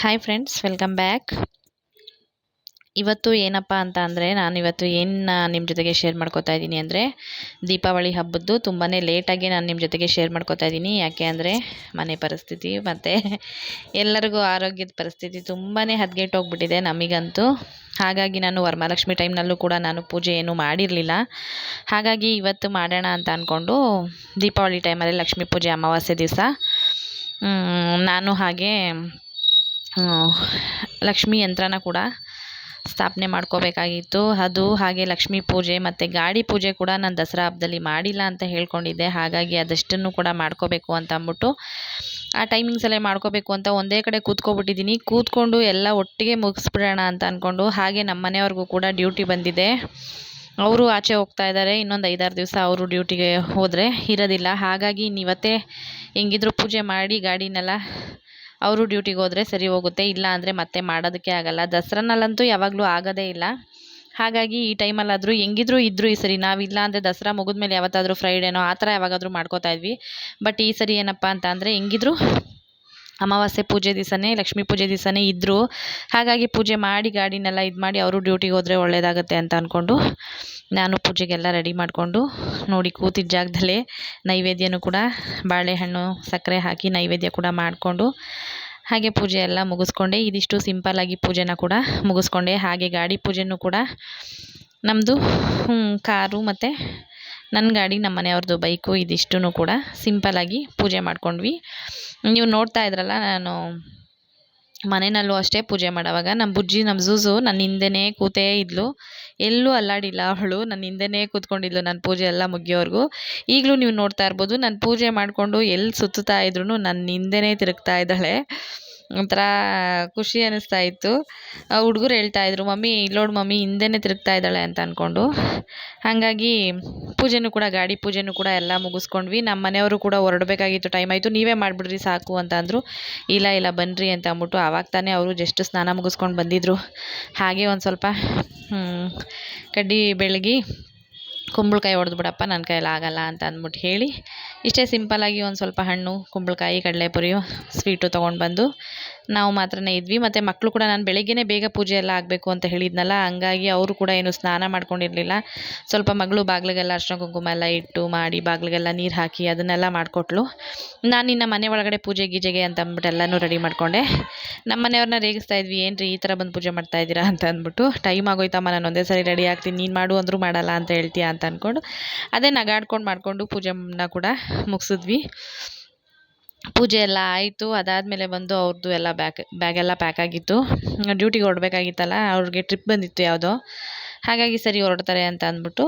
Hi friends welcome back ಇವತ್ತು ಏನಪ್ಪ ಅಂತ ಅಂದರೆ ನಾನು ಇವತ್ತು ಏನು ನಿಮ್ಮ ಜೊತೆಗೆ ಶೇರ್ ಮಾಡ್ಕೋತಾ ಇದ್ದೀನಿ ಅಂದರೆ ದೀಪಾವಳಿ ಹಬ್ಬದ್ದು ತುಂಬಾ ಲೇಟಾಗಿ ನಾನು ನಿಮ್ಮ ಜೊತೆಗೆ ಶೇರ್ ಮಾಡ್ಕೋತಾ ಇದ್ದೀನಿ ಯಾಕೆ ಅಂದರೆ ಮನೆ ಪರಿಸ್ಥಿತಿ ಮತ್ತು ಎಲ್ಲರಿಗೂ ಆರೋಗ್ಯದ ಪರಿಸ್ಥಿತಿ ತುಂಬಾ ಹದಗೆಟ್ಟೋಗ್ಬಿಟ್ಟಿದೆ ನಮಗಂತೂ. ಹಾಗಾಗಿ ನಾನು ವರಮಹಾಲಕ್ಷ್ಮಿ ಟೈಮ್ನಲ್ಲೂ ಕೂಡ ನಾನು ಪೂಜೆ ಏನೂ ಮಾಡಿರಲಿಲ್ಲ. ಹಾಗಾಗಿ ಇವತ್ತು ಮಾಡೋಣ ಅಂತ ಅಂದ್ಕೊಂಡು ದೀಪಾವಳಿ ಟೈಮಲ್ಲಿ ಲಕ್ಷ್ಮೀ ಪೂಜೆ ಅಮಾವಾಸ್ಯೆ ದಿವಸ. ನಾನು ಹಾಗೆ ಲಕ್ಷ್ಮೀ ಯಂತ್ರನ ಕೂಡ ಸ್ಥಾಪನೆ ಮಾಡ್ಕೋಬೇಕಾಗಿತ್ತು. ಅದು ಹಾಗೆ ಲಕ್ಷ್ಮೀ ಪೂಜೆ ಮತ್ತು ಗಾಡಿ ಪೂಜೆ ಕೂಡ ನಾನು ದಸರಾ ಹಬ್ಬದಲ್ಲಿ ಮಾಡಿಲ್ಲ ಅಂತ ಹೇಳ್ಕೊಂಡಿದ್ದೆ. ಹಾಗಾಗಿ ಅದಷ್ಟನ್ನು ಕೂಡ ಮಾಡ್ಕೋಬೇಕು ಅಂತ ಅಂದ್ಬಿಟ್ಟು ಆ ಟೈಮಿಂಗ್ಸಲ್ಲೇ ಮಾಡ್ಕೋಬೇಕು ಅಂತ ಒಂದೇ ಕಡೆ ಕೂತ್ಕೊಬಿಟ್ಟಿದ್ದೀನಿ. ಕೂತ್ಕೊಂಡು ಎಲ್ಲ ಒಟ್ಟಿಗೆ ಮುಗಿಸ್ಬಿಡೋಣ ಅಂತ ಅಂದ್ಕೊಂಡು ಹಾಗೆ ನಮ್ಮ ಮನೆಯವ್ರಿಗೂ ಕೂಡ ಡ್ಯೂಟಿ ಬಂದಿದೆ. ಅವರು ಆಚೆ ಹೋಗ್ತಾ ಇದ್ದಾರೆ. ಇನ್ನೊಂದು ಐದಾರು ದಿವಸ ಅವರು ಡ್ಯೂಟಿಗೆ ಹೋದರೆ ಇರೋದಿಲ್ಲ. ಹಾಗಾಗಿ ಇವತ್ತೇ ಹೆಂಗಿದ್ರು ಪೂಜೆ ಮಾಡಿ ಗಾಡಿನೆಲ್ಲ ಅವರು ಡ್ಯೂಟಿಗೆ ಹೋದರೆ ಸರಿ ಹೋಗುತ್ತೆ, ಇಲ್ಲ ಅಂದರೆ ಮತ್ತೆ ಮಾಡೋದಕ್ಕೆ ಆಗಲ್ಲ. ದಸರಾನಲ್ಲಂತೂ ಯಾವಾಗಲೂ ಆಗೋದೇ ಇಲ್ಲ. ಹಾಗಾಗಿ ಈ ಟೈಮಲ್ಲಾದರೂ ಹೆಂಗಿದ್ರು ಇದ್ದರು ಈ ಸರಿ ನಾವಿಲ್ಲ ಅಂದರೆ ದಸರಾ ಮುಗಿದ್ಮೇಲೆ ಯಾವತ್ತಾದರೂ ಫ್ರೈಡೇನೋ ಆ ಥರ ಯಾವಾಗಾದರೂ ಮಾಡ್ಕೋತಾ ಇದ್ವಿ. ಬಟ್ ಈ ಸರಿ ಏನಪ್ಪ ಅಂತ ಅಂದರೆ ಹೆಂಗಿದ್ರು ಅಮಾವಾಸ್ಯೆ ಪೂಜೆ ದಿವಸನೇ, ಲಕ್ಷ್ಮೀ ಪೂಜೆ ದಿವಸನೇ ಇದ್ದರು ಹಾಗಾಗಿ ಪೂಜೆ ಮಾಡಿ ಗಾಡಿನೆಲ್ಲ ಇದು ಮಾಡಿ ಅವರು ಡ್ಯೂಟಿಗೆ ಹೋದರೆ ಒಳ್ಳೆಯದಾಗುತ್ತೆ ಅಂತ ಅಂದ್ಕೊಂಡು ನಾನು ಪೂಜೆಗೆಲ್ಲ ರೆಡಿ ಮಾಡಿಕೊಂಡು ನೋಡಿ ಕೂತಿದ್ದ ಜಾಗದಲ್ಲೇ ನೈವೇದ್ಯನೂ ಕೂಡ, ಬಾಳೆಹಣ್ಣು, ಸಕ್ಕರೆ ಹಾಕಿ ನೈವೇದ್ಯ ಕೂಡ ಮಾಡಿಕೊಂಡು ಹಾಗೆ ಪೂಜೆ ಎಲ್ಲ ಮುಗಿಸ್ಕೊಂಡೆ. ಇದಿಷ್ಟು ಸಿಂಪಲ್ಲಾಗಿ ಪೂಜೆನ ಕೂಡ ಮುಗಿಸ್ಕೊಂಡೆ. ಹಾಗೆ ಗಾಡಿ ಪೂಜೆನೂ ಕೂಡ ನಮ್ಮದು ಕಾರು ಮತ್ತು ನನ್ನ ಗಾಡಿ ನಮ್ಮ ಮನೆಯವ್ರದ್ದು ಬೈಕು ಇದಿಷ್ಟು ಕೂಡ ಸಿಂಪಲ್ಲಾಗಿ ಪೂಜೆ ಮಾಡ್ಕೊಂಡ್ವಿ. ನೀವು ನೋಡ್ತಾ ಇದ್ರಲ್ಲ, ನಾನು ಮನೆಯಲ್ಲೂ ಅಷ್ಟೇ ಪೂಜೆ ಮಾಡೋವಾಗ. ನಮ್ಮ ಬುಜ್ಜಿ ನಮ್ಮ ಝೂಝು ನನ್ನ ಹಿಂದೆನೇ ಕೂತೇ ಇದ್ಲು. ಎಲ್ಲೂ ಅಲ್ಲಾಡಿಲ್ಲ ಅವಳು. ನನ್ನ ಹಿಂದೆನೇ ಕೂತ್ಕೊಂಡಿದ್ಲು ನನ್ನ ಪೂಜೆ ಎಲ್ಲ ಮುಗಿಯೋವರೆಗೂ. ಈಗಲೂ ನೀವು ನೋಡ್ತಾ ಇರ್ಬೋದು, ನಾನು ಪೂಜೆ ಮಾಡಿಕೊಂಡು ಎಲ್ಲಿ ಸುತ್ತುತ್ತಾ ಇದ್ರೂ ನನ್ನ ಹಿಂದೆನೇ ತಿರುಗ್ತಾ ಇದ್ದಾಳೆ. ಒಂಥರ ಖುಷಿ ಅನ್ನಿಸ್ತಾ ಇತ್ತು. ಹುಡುಗರು ಹೇಳ್ತಾಯಿದ್ರು ಮಮ್ಮಿ, ಇಲ್ಲೋಡು ಮಮ್ಮಿ, ಹಿಂದೆನೇ ತಿರುಗ್ತಾ ಇದ್ದಾಳೆ ಅಂತ ಅಂದ್ಕೊಂಡು ಹಾಗಾಗಿ ಪೂಜೆನೂ ಕೂಡ, ಗಾಡಿ ಪೂಜೆನೂ ಕೂಡ ಎಲ್ಲ ಮುಗಿಸ್ಕೊಂಡ್ವಿ. ನಮ್ಮ ಮನೆಯವರು ಕೂಡ ಹೊರಡಬೇಕಾಗಿತ್ತು, ಟೈಮ್ ಆಯಿತು, ನೀವೇ ಮಾಡಿಬಿಡ್ರಿ, ಸಾಕು ಅಂತ ಅಂದರು. ಇಲ್ಲ ಇಲ್ಲ ಬನ್ನಿರಿ ಅಂತ ಅಂದ್ಬಿಟ್ಟು ಆವಾಗ ತಾನೇ ಅವರು ಜಸ್ಟ್ ಸ್ನಾನ ಮುಗಿಸ್ಕೊಂಡು ಬಂದಿದ್ದರು ಹಾಗೆ ಒಂದು ಸ್ವಲ್ಪ ಕಡ್ಡಿ ಬೆಳಗಿ ಕುಂಬಳಕಾಯಿ ಹೊಡೆದು ಬಿಡಪ್ಪ ನನ್ನ ಕೈಯಲ್ಲಿ ಆಗಲ್ಲ ಅಂತ ಅಂದ್ಬಿಟ್ಟು ಹೇಳಿ ಇಷ್ಟೇ ಸಿಂಪಲ್ಲಾಗಿ ಒಂದು ಸ್ವಲ್ಪ ಹಣ್ಣು, ಕುಂಬಳಕಾಯಿ, ಕಡಲೆಪುರಿ, ಸ್ವೀಟು ತೊಗೊಂಡು ಬಂದು ನಾವು ಮಾತ್ರನೇ ಇದ್ವಿ. ಮತ್ತು ಮಕ್ಕಳು ಕೂಡ ನಾನು ಬೆಳಗ್ಗೆನೇ ಬೇಗ ಪೂಜೆ ಎಲ್ಲ ಆಗಬೇಕು ಅಂತ ಹೇಳಿದ್ನಲ್ಲ, ಹಂಗಾಗಿ ಅವರು ಕೂಡ ಏನು ಸ್ನಾನ ಮಾಡ್ಕೊಂಡಿರಲಿಲ್ಲ. ಸ್ವಲ್ಪ ಮಗಳು ಬಾಗಿಲಿಗೆಲ್ಲ ಅರ್ಶಿನ ಕುಂಕುಮ ಎಲ್ಲ ಇಟ್ಟು ಮಾಡಿ ಬಾಗಿಲಿಗೆಲ್ಲ ನೀರು ಹಾಕಿ ಅದನ್ನೆಲ್ಲ ಮಾಡಿಕೊಟ್ಲು. ನಾನು ಇನ್ನು ಮನೆ ಒಳಗಡೆ ಪೂಜೆ ಗೀಜೆಗೆ ಅಂತ ಅಂದ್ಬಿಟ್ಟು ಎಲ್ಲನೂ ರೆಡಿ ಮಾಡಿಕೊಂಡೆ. ನಮ್ಮ ಮನೆಯವ್ರನ್ನ ರೇಗಿಸ್ತಾ ಇದ್ವಿ ಏನು ರೀ ಈ ಥರ ಬಂದು ಪೂಜೆ ಮಾಡ್ತಾ ಇದ್ದೀರಾ? ಅಂತ ಅಂದ್ಬಿಟ್ಟು, ಟೈಮ್ ಆಗೋಯ್ತಮ್ಮ, ನಾನು ಒಂದೇ ಸರಿ ರೆಡಿ ಆಗ್ತೀನಿ, ನೀನು ಮಾಡು ಅಂದರೂ ಮಾಡಲ್ಲ ಅಂತ ಹೇಳ್ತೀಯ? ಅಂತ ಅಂದ್ಕೊಂಡು ಅದೇ ನಗಾಡ್ಕೊಂಡು ಮಾಡಿಕೊಂಡು ಪೂಜೆನ ಕೂಡ ಮುಗಿಸಿದ್ವಿ. ಪೂಜೆ ಎಲ್ಲ ಆಯಿತು, ಅದಾದಮೇಲೆ ಬಂದು ಅವ್ರದ್ದು ಎಲ್ಲ ಬ್ಯಾಗ್ ಬ್ಯಾಗೆಲ್ಲ ಪ್ಯಾಕ್ ಆಗಿತ್ತು. ಡ್ಯೂಟಿಗೆ ಹೊರಡ್ಬೇಕಾಗಿತ್ತಲ್ಲ, ಅವ್ರಿಗೆ ಟ್ರಿಪ್ ಬಂದಿತ್ತು ಯಾವುದೋ. ಹಾಗಾಗಿ ಸರಿ ಹೊರಡ್ತಾರೆ ಅಂತ ಅಂದ್ಬಿಟ್ಟು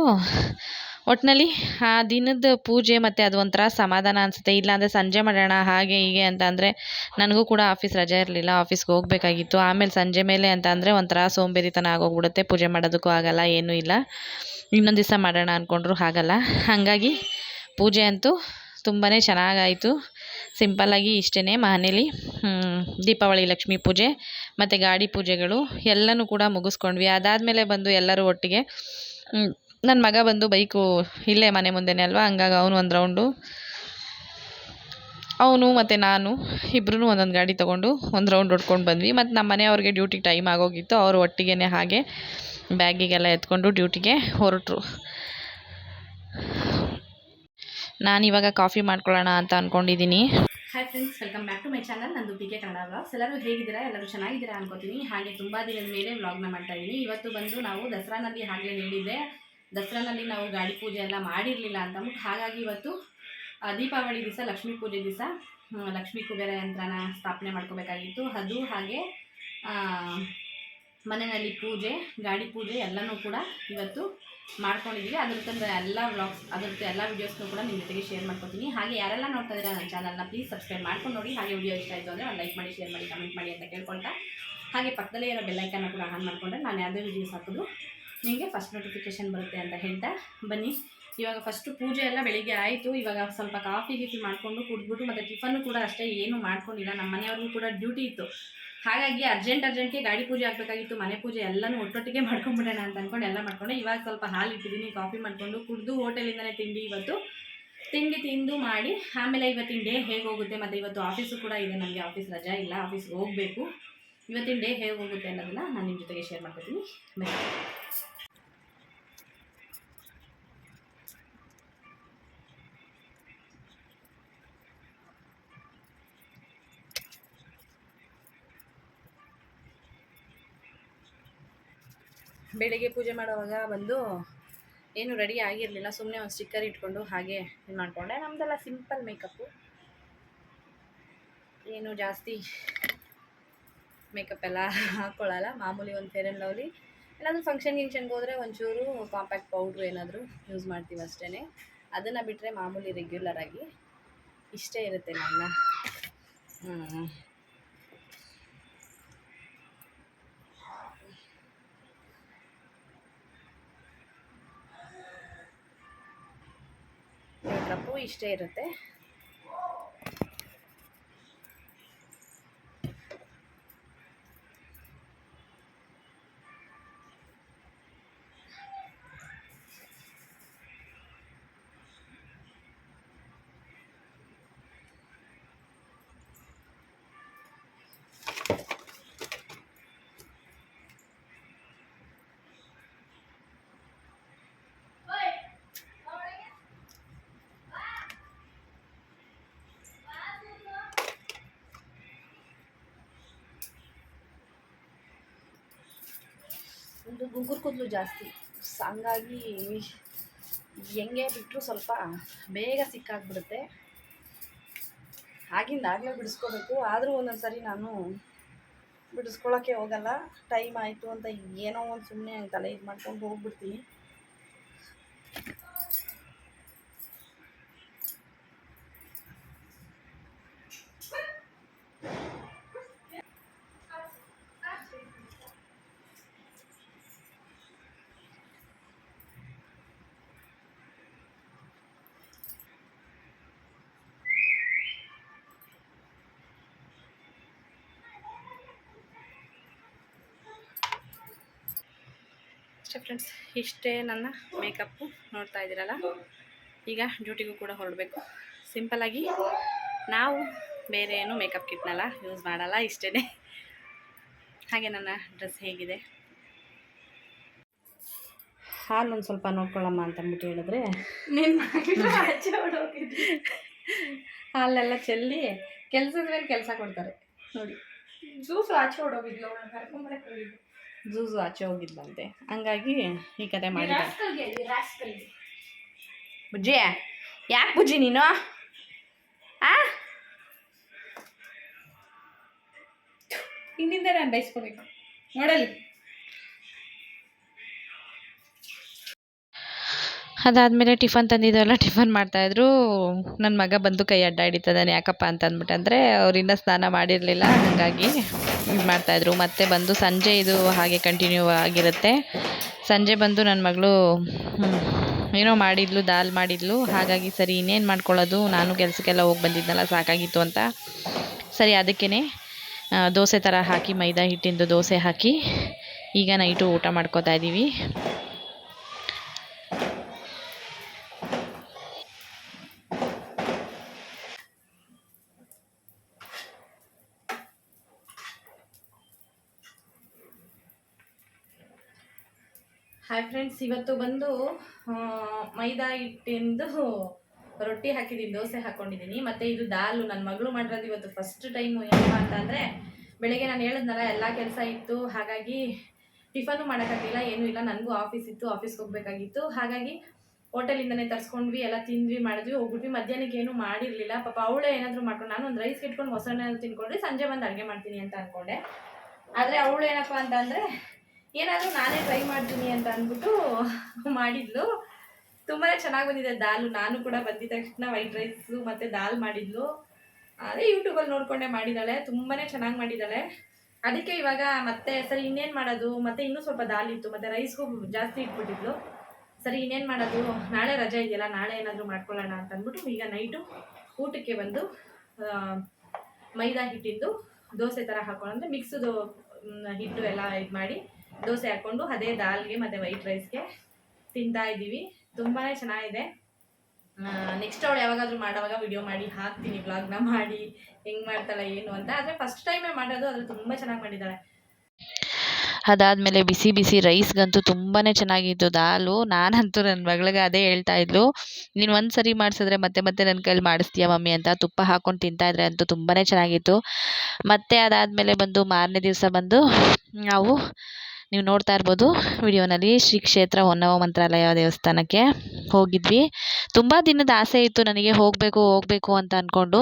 ಒಟ್ಟಿನಲ್ಲಿ ಆ ದಿನದ ಪೂಜೆ ಮತ್ತು ಅದು ಒಂಥರ ಸಮಾಧಾನ ಅನಿಸುತ್ತೆ. ಇಲ್ಲಾಂದರೆ ಸಂಜೆ ಮಾಡೋಣ, ಹಾಗೆ ಹೀಗೆ ಅಂತ ಅಂದರೆ ನನಗೂ ಕೂಡ ಆಫೀಸ್ ರಜೆ ಇರಲಿಲ್ಲ ಆಫೀಸ್ಗೆ ಹೋಗಬೇಕಾಗಿತ್ತು. ಆಮೇಲೆ ಸಂಜೆ ಮೇಲೆ ಅಂತ ಅಂದರೆ ಒಂಥರ ಸೋಂಬೇರಿತನ ಆಗೋಗ್ಬಿಡುತ್ತೆ. ಪೂಜೆ ಮಾಡೋದಕ್ಕೂ ಆಗಲ್ಲ, ಏನೂ ಇಲ್ಲ. ಇನ್ನೊಂದು ದಿವಸ ಮಾಡೋಣ ಅಂದ್ಕೊಂಡ್ರು ಆಗಲ್ಲ. ಹಾಗಾಗಿ ಪೂಜೆ ಅಂತೂ ತುಂಬಾ ಚೆನ್ನಾಗಾಯಿತು. ಸಿಂಪಲ್ಲಾಗಿ ಇಷ್ಟೇ ಮನೇಲಿ ದೀಪಾವಳಿ, ಲಕ್ಷ್ಮೀ ಪೂಜೆ, ಮತ್ತು ಗಾಡಿ ಪೂಜೆಗಳು ಎಲ್ಲನೂ ಕೂಡ ಮುಗಿಸ್ಕೊಂಡ್ವಿ. ಅದಾದಮೇಲೆ ಬಂದು ಎಲ್ಲರೂ ಒಟ್ಟಿಗೆ ನನ್ನ ಮಗ ಬಂದು ಬೈಕು ಇಲ್ಲೇ ಮನೆ ಮುಂದೆನೇ ಅಲ್ವಾ? ಹಂಗಾಗಿ ಅವನು ಒಂದು ರೌಂಡು. ಅವನು ಮತ್ತು ನಾನು ಇಬ್ಬರೂ ಒಂದೊಂದು ಗಾಡಿ ತೊಗೊಂಡು ಒಂದು ರೌಂಡ್ ಹೊಡ್ಕೊಂಡು ಬಂದ್ವಿ. ಮತ್ತು ನಮ್ಮ ಮನೆಯವ್ರಿಗೆ ಡ್ಯೂಟಿಗೆ ಟೈಮ್ ಆಗೋಗಿತ್ತು. ಅವರು ಒಟ್ಟಿಗೆ ಹಾಗೆ ಬ್ಯಾಗಿಗೆಲ್ಲ ಎತ್ಕೊಂಡು ಡ್ಯೂಟಿಗೆ ಹೊರಟರು. ನಾನಿವಾಗ ಕಾಫಿ ಮಾಡ್ಕೊಳ್ಳೋಣ ಅಂತ ಅಂದ್ಕೊಂಡಿದ್ದೀನಿ hi friends welcome back to my channel ನಂದು ಪಿ ಕೆ ಕನ್ನಡ ವ್ಲಾಗ್ಸ್ ಎಲ್ಲರೂ ಹೇಗಿದ್ದೀರಾ? ಎಲ್ಲರೂ ಚೆನ್ನಾಗಿದ್ದೀರಾ ಅನ್ಕೋತೀನಿ. ಹಾಗೆ ತುಂಬ ದಿನದ ಮೇಲೆ ವ್ಲಾಗ್ನ ಮಾಡ್ತಾ ಇದ್ದೀನಿ ಇವತ್ತು ಬಂದು ನಾವು ದಸರಾನಲ್ಲಿ ಹಾಗೆ ಹೇಳಿದ್ದೆ. ದಸರಾನಲ್ಲಿ ನಾವು ಗಾಡಿ ಪೂಜೆ ಎಲ್ಲ ಮಾಡಿರಲಿಲ್ಲ ಅಂತ ಅಂದ್ಬಿಟ್ಟು ಹಾಗಾಗಿ ಇವತ್ತು ದೀಪಾವಳಿ ದಿವಸ, ಲಕ್ಷ್ಮೀ ಪೂಜೆ ದಿವಸ ಲಕ್ಷ್ಮೀ ಕುಬೇರ ಯಂತ್ರನ ಸ್ಥಾಪನೆ ಮಾಡ್ಕೋಬೇಕಾಗಿತ್ತು. ಅದು ಹಾಗೆ ಮನೆಯಲ್ಲಿ ಪೂಜೆ ಗಾಡಿ ಪೂಜೆ ಎಲ್ಲನೂ ಕೂಡ ಇವತ್ತು ಮಾಡ್ಕೊಂಡಿದ್ದೀವಿ ಅದ್ರ ಎಲ್ಲ ವ್ಲಾಗ್ಸ್ ಅದ್ರದ್ದು ಎಲ್ಲ ವೀಡಿಯೋಸ್ನು ಕೂಡ ನಿಮ್ಮ ಜೊತೆಗೆ ಶೇರ್ ಮಾಡ್ಕೊತೀನಿ. ಹಾಗೆ ಯಾರೆಲ್ಲ ನೋಡ್ತಾ ಇದ್ದೀರಾ ನನ್ನ ಚಾನಲ್ನ ಪ್ಲೀಸ್ ಸಬ್ಸ್ಕ್ರೈಬ್ ಮಾಡ್ಕೊಂಡು ನೋಡಿ. ಹಾಗೆ ವಿಡಿಯೋ ಇಷ್ಟ ಆಯಿತು ಅಂದರೆ ಒಂದು ಲೈಕ್ ಮಾಡಿ ಶೇರ್ ಮಾಡಿ ಕಮೆಂಟ್ ಮಾಡಿ ಅಂತ ಕೇಳ್ಕೊಳ್ತಾ. ಹಾಗೆ ಪಕ್ಕದಲ್ಲೇ ಇರೋ ಬೆಲ್ಲೈಕನ್ನ ಕೂಡ ಆನ್ ಮಾಡಿಕೊಂಡ್ರೆ ನಾನು ಯಾವುದೇ ವೀಡಿಯೋಸ್ ಹಾಕೋದು ನಿಮಗೆ ಫಸ್ಟ್ ನೋಟಿಫಿಕೇಶನ್ ಬರುತ್ತೆ ಅಂತ ಹೇಳ್ತಾ ಬನ್ನಿ. ಇವಾಗ ಫಸ್ಟು ಪೂಜೆ ಎಲ್ಲ ಬೆಳಿಗ್ಗೆ ಆಯಿತು. ಇವಾಗ ಸ್ವಲ್ಪ ಕಾಫಿ ಗೀಫಿ ಮಾಡಿಕೊಂಡು ಕುಡಿದ್ಬಿಟ್ಟು ಮತ್ತು ಟಿಫನ್ನು ಕೂಡ ಅಷ್ಟೇ ಏನು ಮಾಡ್ಕೊಂಡಿಲ್ಲ. ನಮ್ಮ ಮನೆಯವ್ರಿಗೂ ಕೂಡ ಡ್ಯೂಟಿ ಇತ್ತು. ಹಾಗಾಗಿ ಅರ್ಜೆಂಟ್ ಅರ್ಜೆಂಟ್ಗೆ ಗಾಡಿ ಪೂಜೆ ಆಗಬೇಕಾಗಿತ್ತು, ಮನೆ ಪೂಜೆ ಎಲ್ಲನೂ ಒಟ್ಟೊಟ್ಟಿಗೆ ಮಾಡ್ಕೊಂಬಿಡೋಣ ಅಂತ ಅಂದ್ಕೊಂಡು ಎಲ್ಲ ಮಾಡ್ಕೊಂಡು ಇವಾಗ ಸ್ವಲ್ಪ ಹಾಲು ಇಟ್ಟಿದ್ದೀನಿ, ಕಾಫಿ ಮಾಡಿಕೊಂಡು ಕುಡಿದು ಹೋಟೆಲಿಂದನೇ ತಿಂಡಿ ಇವತ್ತು. ತಿಂಡಿ ತಿಂದು ಮಾಡಿ, ಆಮೇಲೆ ಇವತ್ತಿನ ಡೇ ಹೇಗೆ ಹೋಗುತ್ತೆ ಮತ್ತು ಇವತ್ತು ಆಫೀಸು ಕೂಡ ಇದೆ ನನಗೆ ಆಫೀಸ್ ರಜಾ ಇಲ್ಲ ಆಫೀಸ್ಗೆ ಹೋಗಬೇಕು. ಇವತ್ತಿನ ಡೇ ಹೇಗೆ ಹೋಗುತ್ತೆ ಅನ್ನೋದನ್ನ ನಾನು ನಿಮ್ಮ ಜೊತೆಗೆ ಶೇರ್ ಮಾಡ್ಕೊತೀನಿ. ಬನ್ನಿ ಬೆಳಿಗ್ಗೆ ಪೂಜೆ ಮಾಡುವಾಗ ಬಂದು ಏನು ರೆಡಿ ಆಗಿರಲಿಲ್ಲ ಸುಮ್ಮನೆ ಒಂದು ಸ್ಟಿಕ್ಕರ್ ಇಟ್ಕೊಂಡು ಹಾಗೆ ಇದು ಮಾಡಿಕೊಂಡೆ. ನಮ್ಮದೆಲ್ಲ ಸಿಂಪಲ್ ಮೇಕಪ್ಪು ಏನು ಜಾಸ್ತಿ ಮೇಕಪ್ ಎಲ್ಲ ಹಾಕ್ಕೊಳ್ಳಲ್ಲ ಮಾಮೂಲಿ ಒಂದು ಫೇರ್ ಆ್ಯಂಡ್ ಲವ್ಲಿ ಏನಾದರೂ ಫಂಕ್ಷನ್ ಗಿಂಕ್ಷನ್ಗೆ ಹೋದರೆ ಒಂಚೂರು ಕಾಂಪ್ಯಾಕ್ಟ್ ಪೌಡ್ರು ಏನಾದರೂ ಯೂಸ್ ಮಾಡ್ತೀವಿ ಅಷ್ಟೇ ಅದನ್ನು ಬಿಟ್ಟರೆ ಮಾಮೂಲಿ ರೆಗ್ಯುಲರಾಗಿ ಇಷ್ಟೇ ಇರುತ್ತೆ ನನ್ನ. ಹ್ಞೂ ಮೇಕಪ್ಪು ಇಷ್ಟೇ ಇರುತ್ತೆ ಒಂದು ಗುಂಗುರು ಕೂದಲು ಜಾಸ್ತಿ. ಹಂಗಾಗಿ ಹೆಂಗೆ ಬಿಟ್ಟರು ಸ್ವಲ್ಪ ಬೇಗ ಸಿಕ್ಕಾಗ್ಬಿಡುತ್ತೆ. ಆಗಿಂದ ಆಗಲೇ ಬಿಡಿಸ್ಕೋಬೇಕು. ಆದರೂ ಒಂದೊಂದು ಸರಿ ನಾನು ಬಿಡಿಸ್ಕೊಳ್ಳೋಕ್ಕೆ ಹೋಗಲ್ಲ. ಟೈಮ್ ಆಯಿತು ಅಂತ ಏನೋ ಒಂದು ಸುಮ್ಮನೆ ತಲೆ ಇದು ಮಾಡ್ಕೊಂಡು ಹೋಗ್ಬಿಡ್ತೀನಿ. ಅಷ್ಟೇ ಫ್ರೆಂಡ್ಸ್ ಇಷ್ಟೇ ನನ್ನ ಮೇಕಪ್ಪು ನೋಡ್ತಾ ಇದ್ದೀರಲ್ಲ? ಈಗ ಡ್ಯೂಟಿಗೂ ಕೂಡ ಹೊರಡಬೇಕು. ಸಿಂಪಲಾಗಿ ನಾವು ಬೇರೆ ಏನು ಮೇಕಪ್ ಕಿಟ್ನಲ್ಲ ಯೂಸ್ ಮಾಡಲ್ಲ ಇಷ್ಟೇ ಹಾಗೆ ನನ್ನ ಡ್ರೆಸ್ ಹೇಗಿದೆ? ಹಾಲು ಒಂದು ಸ್ವಲ್ಪ ನೋಡ್ಕೊಳ್ಳಮ್ಮ ಅಂತ ಅಂದ್ಬಿಟ್ಟು ಹೇಳಿದ್ರೆ ಹಾಲೆಲ್ಲ ಚೆಲ್ಲಿ ಕೆಲಸದ ಮೇಲೆ ಕೆಲಸ ಕೊಡ್ತಾರೆ. ನೋಡಿ. ಜ್ಯೂಸ್ ಆಚೆ ಹೊಡೋಗಿದ್ಲು ಕರ್ಕೊಂಬರಕ್ಕೆ ಹೋಗಿದ್ಲು. ಜೂಸು ಆಚೆ ಹೋಗಿದ್ಲಂತೆ. ಹಂಗಾಗಿ ಈ ಕತೆ ಮಾಡಿದ ಬುಜ್ಜಿ ಯಾಕೆ ಬುಜ್ಜಿ ನೀನು? ಆ? ಹಿಂದಿಂದ ನಾನು ಬಯಸ್ಕೋಬೇಕು ನೋಡಲಿ ಅದಾದಮೇಲೆ ಟಿಫನ್ ತಂದಿದ್ದೆಲ್ಲ ಟಿಫನ್ ಮಾಡ್ತಾಯಿದ್ರು. ನನ್ನ ಮಗ ಬಂದು ಕೈ ಅಡ್ಡ ಯಾಕಪ್ಪ ಅಂತ ಅಂದ್ಬಿಟ್ಟಂದರೆ ಅವರಿಂದ ಸ್ನಾನ ಮಾಡಿರಲಿಲ್ಲ. ಹಾಗಾಗಿ ಇದು ಮಾಡ್ತಾಯಿದ್ರು. ಮತ್ತೆ ಬಂದು ಸಂಜೆ ಇದು ಹಾಗೆ ಕಂಟಿನ್ಯೂ ಆಗಿರುತ್ತೆ. ಸಂಜೆ ಬಂದು ನನ್ನ ಮಗಳು ಏನೋ ಮಾಡಿದ್ಲು, ದಾಲ್ ಮಾಡಿದ್ಲು. ಹಾಗಾಗಿ ಸರಿ, ಇನ್ನೇನು ಮಾಡ್ಕೊಳ್ಳೋದು? ನಾನು ಕೆಲಸಕ್ಕೆಲ್ಲ ಹೋಗಿ ಬಂದಿದ್ದೆನಲ್ಲ ಸಾಕಾಗಿತ್ತು ಅಂತ. ಸರಿ ಅದಕ್ಕೇ ದೋಸೆ ಥರ ಹಾಕಿ ಮೈದಾ ಹಿಟ್ಟಿಂದು ದೋಸೆ ಹಾಕಿ ಈಗ ನೈಟು ಊಟ ಮಾಡ್ಕೋತಾ ಇದ್ದೀವಿ ಹಾಯ್ ಫ್ರೆಂಡ್ಸ್ ಇವತ್ತು ಬಂದು ಮೈದಾ ಹಿಟ್ಟಿಂದು ರೊಟ್ಟಿ ಹಾಕಿದ್ದೀನಿ, ದೋಸೆ ಹಾಕ್ಕೊಂಡಿದ್ದೀನಿ ಮತ್ತು ಇದು ದಾಲು ನನ್ನ ಮಗಳು ಮಾಡಿರೋದು ಇವತ್ತು ಫಸ್ಟ್ ಟೈಮು ಏನಪ್ಪ ಅಂತಂದರೆ ಬೆಳಗ್ಗೆ ನಾನು ಹೇಳಿದ್ನಲ್ಲ, ಎಲ್ಲ ಕೆಲಸ ಇತ್ತು, ಹಾಗಾಗಿ ಟಿಫನು ಮಾಡೋಕ್ಕಾಗಲಿಲ್ಲ, ಏನೂ ಇಲ್ಲ. ನನಗೂ ಆಫೀಸ್ ಇತ್ತು ಆಫೀಸ್ಗೆ ಹೋಗಬೇಕಾಗಿತ್ತು. ಹಾಗಾಗಿ ಹೋಟೆಲಿಂದನೇ ತರಿಸ್ಕೊಂಡ್ವಿ, ಎಲ್ಲ ತಿಂದ್ವಿ, ಮಾಡಿದ್ವಿ, ಹೋಗ್ಬಿಟ್ವಿ. ಮಧ್ಯಾಹ್ನಕ್ಕೆ ಏನೂ ಮಾಡಿರಲಿಲ್ಲ. ಪಾಪ ಅವಳೇ ಏನಾದರೂ ಮಾಡ್ಕೊಂಡು, ನಾನು ಒಂದು ರೈಸ್ ಇಟ್ಕೊಂಡು ಮೊಸರನ್ನ ತಿನ್ಕೊಂಡ್ರೆ ಸಂಜೆ ಬಂದು ಅಡುಗೆ ಮಾಡ್ತೀನಿ ಅಂತ ಅಂದ್ಕೊಂಡೆ ಆದರೆ ಅವಳು ಏನಪ್ಪ ಅಂತಂದರೆ ಏನಾದರೂ ನಾನೇ ಟ್ರೈ ಮಾಡ್ತೀನಿ ಅಂತ ಅಂದ್ಬಿಟ್ಟು ಮಾಡಿದ್ಲು. ತುಂಬಾ ಚೆನ್ನಾಗಿ ಬಂದಿದೆ ದಾಲು. ನಾನು ಕೂಡ ಬಂದಿದ್ದ ತಕ್ಷಣ ವೈಟ್ ರೈಸು ಮತ್ತು ದಾಲ್ ಮಾಡಿದ್ಲು. ಅದೇ ಯೂಟ್ಯೂಬಲ್ಲಿ ನೋಡ್ಕೊಂಡೆ ಮಾಡಿದ್ದಾಳೆ ತುಂಬಾ ಚೆನ್ನಾಗಿ ಮಾಡಿದ್ದಾಳೆ ಅದಕ್ಕೆ ಇವಾಗ ಮತ್ತೆ ಸರಿ ಇನ್ನೇನು ಮಾಡೋದು? ಮತ್ತೆ ಇನ್ನೂ ಸ್ವಲ್ಪ ದಾಲ್ ಇತ್ತು. ಮತ್ತು ರೈಸ್ಗೂ ಜಾಸ್ತಿ ಇಟ್ಬಿಟ್ಟಿದ್ಲು. ಸರಿ, ಇನ್ನೇನು ಮಾಡೋದು? ನಾಳೆ ರಜೆ ಇದೆಯಲ್ಲ, ನಾಳೆ ಏನಾದರೂ ಮಾಡ್ಕೊಳ್ಳೋಣ ಅಂತ ಅಂದ್ಬಿಟ್ಟು ಈಗ ನೈಟು ಊಟಕ್ಕೆ ಬಂದು ಮೈದಾ ಹಿಟ್ಟಿಂದು, ದೋಸೆ ಥರ ಹಾಕೊಂಡ್ರೆ ಅಂದರೆ ಹಿಟ್ಟು ಎಲ್ಲ ಇದು ಮಾಡಿ ದೋಸೆ ಹಾಕ್ಕೊಂಡು ಅದೇ ದಾಲ್ಗೆ ಮತ್ತೆ ವೈಟ್ ರೈಸ್ಗೆ ತಿಂತಾ ಇದ್ದೀವಿ. ತುಂಬಾ ಚೆನ್ನಾಗಿದೆ. ನೆಕ್ಸ್ಟ್ ಅವಳು ಯಾವಾಗಾದ್ರೂ ಮಾಡೋವಾಗ ವಿಡಿಯೋ ಮಾಡಿ, ಹಾಕ್ತೀನಿ ಬ್ಲಾಗ್ನ ಮಾಡಿ, ಹೆಂಗ್ ಮಾಡ್ತಾಳೆ ಏನು ಅಂತ. ಆದ್ರೆ ಫಸ್ಟ್ ಟೈಮೇ ಮಾಡೋದು ಅದ್ರ ತುಂಬಾ ಚೆನ್ನಾಗಿ ಮಾಡಿದ್ದಾಳೆ ಅದಾದಮೇಲೆ ಬಿಸಿ ಬಿಸಿ ರೈಸ್ಗಂತೂ ತುಂಬಾ ಚೆನ್ನಾಗಿತ್ತು. ದಾಲು, ನಾನಂತೂ ನನ್ನ ಮಗಳಿಗೆ ಅದೇ ಹೇಳ್ತಾ ಇದ್ಲು, ನೀನು ಒಂದ್ಸರಿ ಮಾಡಿಸಿದ್ರೆ ಮತ್ತೆ ಮತ್ತೆ ನನ್ನ ಕೈಲಿ ಮಾಡಿಸ್ತೀಯ ಮಮ್ಮಿ ಅಂತ? ತುಪ್ಪ ಹಾಕ್ಕೊಂಡು ತಿಂತಾಯಿದ್ರೆ ಅಂತೂ ತುಂಬಾ ಚೆನ್ನಾಗಿತ್ತು. ಮತ್ತೆ ಅದಾದ್ಮೇಲೆ ಬಂದು ಮಾರನೇ ದಿವಸ ಬಂದು ನಾವು ನೀವು ನೋಡ್ತಾ ಇರ್ಬೋದು ವಿಡಿಯೋನಲ್ಲಿ ಶ್ರೀ ಕ್ಷೇತ್ರ ಹೊನ್ನವ ಮಂತ್ರಾಲಯ ದೇವಸ್ಥಾನಕ್ಕೆ ಹೋಗಿದ್ವಿ. ತುಂಬ ದಿನದ ಆಸೆ ಇತ್ತು ನನಗೆ ಹೋಗಬೇಕು ಹೋಗಬೇಕು ಅಂತ ಅಂದ್ಕೊಂಡು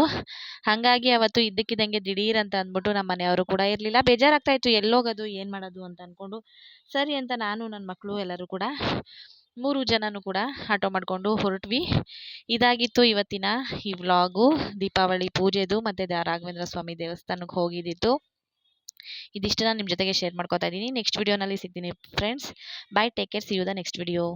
ಹಾಗಾಗಿ ಅವತ್ತು ಇದ್ದಕ್ಕಿದ್ದಂಗೆ ದಿಢೀರ್ ಅಂತ ಅಂದ್ಬಿಟ್ಟು ನಮ್ಮ ಮನೆಯವರು ಕೂಡ ಇರಲಿಲ್ಲ. ಬೇಜಾರಾಗ್ತಾ ಇತ್ತು, ಎಲ್ಲೋಗೋದು, ಏನು ಮಾಡೋದು ಅಂತ ಅಂದ್ಕೊಂಡು ಸರಿ ಅಂತ ನಾನು, ನನ್ನ ಮಕ್ಕಳು ಎಲ್ಲರೂ ಕೂಡ, ಮೂರು ಜನನೂ ಕೂಡ ಆಟೋ ಮಾಡಿಕೊಂಡು ಹೊರಟ್ವಿ. ಇದಾಗಿತ್ತು ಇವತ್ತಿನ ಈ ವ್ಲಾಗು. ದೀಪಾವಳಿ ಪೂಜೆದು ಮತ್ತು ದ ರಾಘವೇಂದ್ರ ಸ್ವಾಮಿ ದೇವಸ್ಥಾನಕ್ಕೆ ಹೋಗಿದ್ದಿತ್ತು. ಇದಿಷ್ಟನ್ನ ನಿಮ್ಮ ಜೊತೆಗೆ ಶೇರ್ ಮಾಡ್ಕೊತಾ ಇದ್ದೀನಿ ನೆಕ್ಸ್ಟ್ ವೀಡಿಯೋನಲ್ಲಿ ಸಿಗ್ತೀನಿ friends bye take care see you the next video